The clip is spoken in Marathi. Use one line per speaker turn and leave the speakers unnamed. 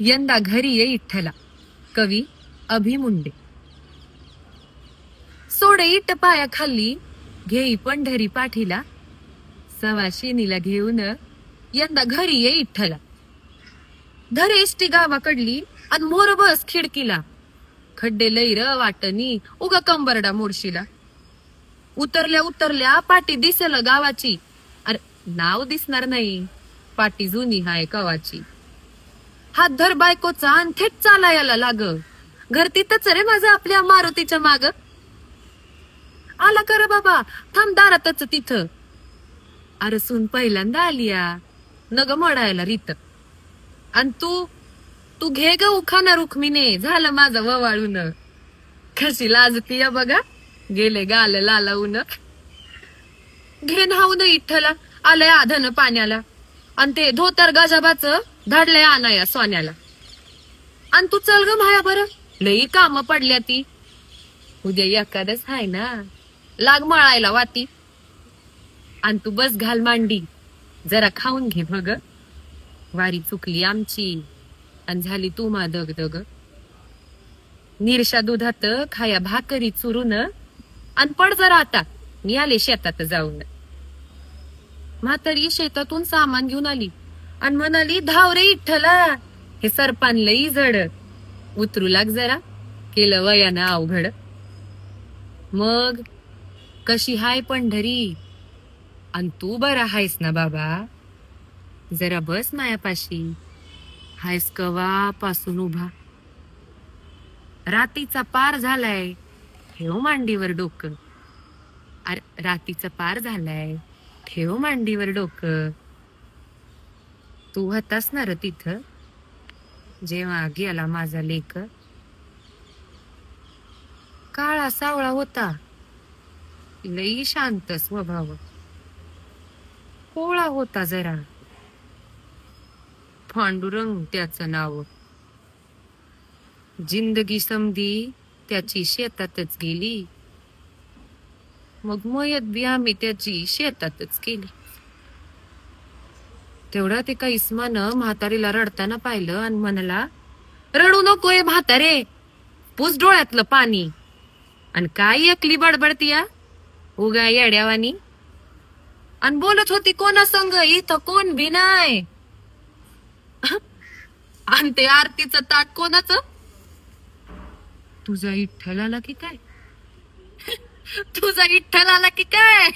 यंदा घरी ये इठ्ठला. कवी अभिमुंडे. सोडे इट पाया खाल्ली घेई पंढरी पाठीला. सवाशिनीला घेऊन यंदा घरी ये इठ्ठला. धरे एसटी गावाकडली आणि मोर बस खिडकीला. खड्डे लैर वाटणी उगा कंबरडा मोडशीला. उतरल्या उतरल्या पाटी दिसल गावाची. अरे नाव दिसणार नाही पाटी जुनी हाय कवाची. हात धर बायकोचा आणि थेट चालायला लाग. घर तिथंच रे माझं आपल्या मारुतीच्या माग. आला कर बाबा थांब दारातच तिथं. अरे सून पहिल्यांदा आलिया. नग मडायला रीत. आणि तू तू घे ग उखाना रुखमिने झालं माझं ववाळून. कशी लाजती बघा. गेले गाल लालावून. घे नाहून इठ्ठला आलंय आधन पाण्याला. आणि ते धोतर गजाबाच धाडलंय आणाया सोन्याला. आणि तू चल ग माया बरं. लई काम पडल्या ती. उद्या एखादच हाय ना. लाग मळायला वाती. आणि तू बस घाल मांडी. जरा खाऊन घे बघ वारी चुकली आमची. आणि झाली तू मा दग दग निरशा दुधात खाया भाकरी चुरून. आणि पड जरा आता. मी आले शेतात जाऊन. म्हातारी शेतातून सामान घेऊन आली. आणि म्हणाली धाव रे इठ्ठला. हे सरपान लई जड उतरू लाग जरा. केलं वयानं अवघड. मग कशी हाय पंढरी? आणि तू बरा हायस ना बाबा? जरा बस मायापाशी. हायस कवा पासून उभा. रातीचा पार झालाय. ठेव मांडीवर डोकं. अरे रातीचा पार झालाय. ठेव मांडीवर डोकं. तू होतास ना र तिथं जेव्हा गेला माझा लेक काळा सावळा होता. लई शांत स्वभाव. कोळा होता जरा. पांडुरंग त्याचं नाव. जिंदगी समधी त्याची शेतातच गेली. मग मयत बी आम्ही त्याची शेतातच केली. तेवढ्यात ते इस्मानं म्हातारीला रडताना पाहिलं आणि म्हणाला रडू नकोय म्हातारे पूस डोळ्यातलं पाणी. आणि काय एकली बडबडतीया उगा येड्यावानी. आणि बोलत होती कोणा संग? इथं कोण भी नाही आणि ते आरतीचं ताट कोणाच? तुझा इठ्ठलाला की काय? तुझा इठ्ठल आला की काय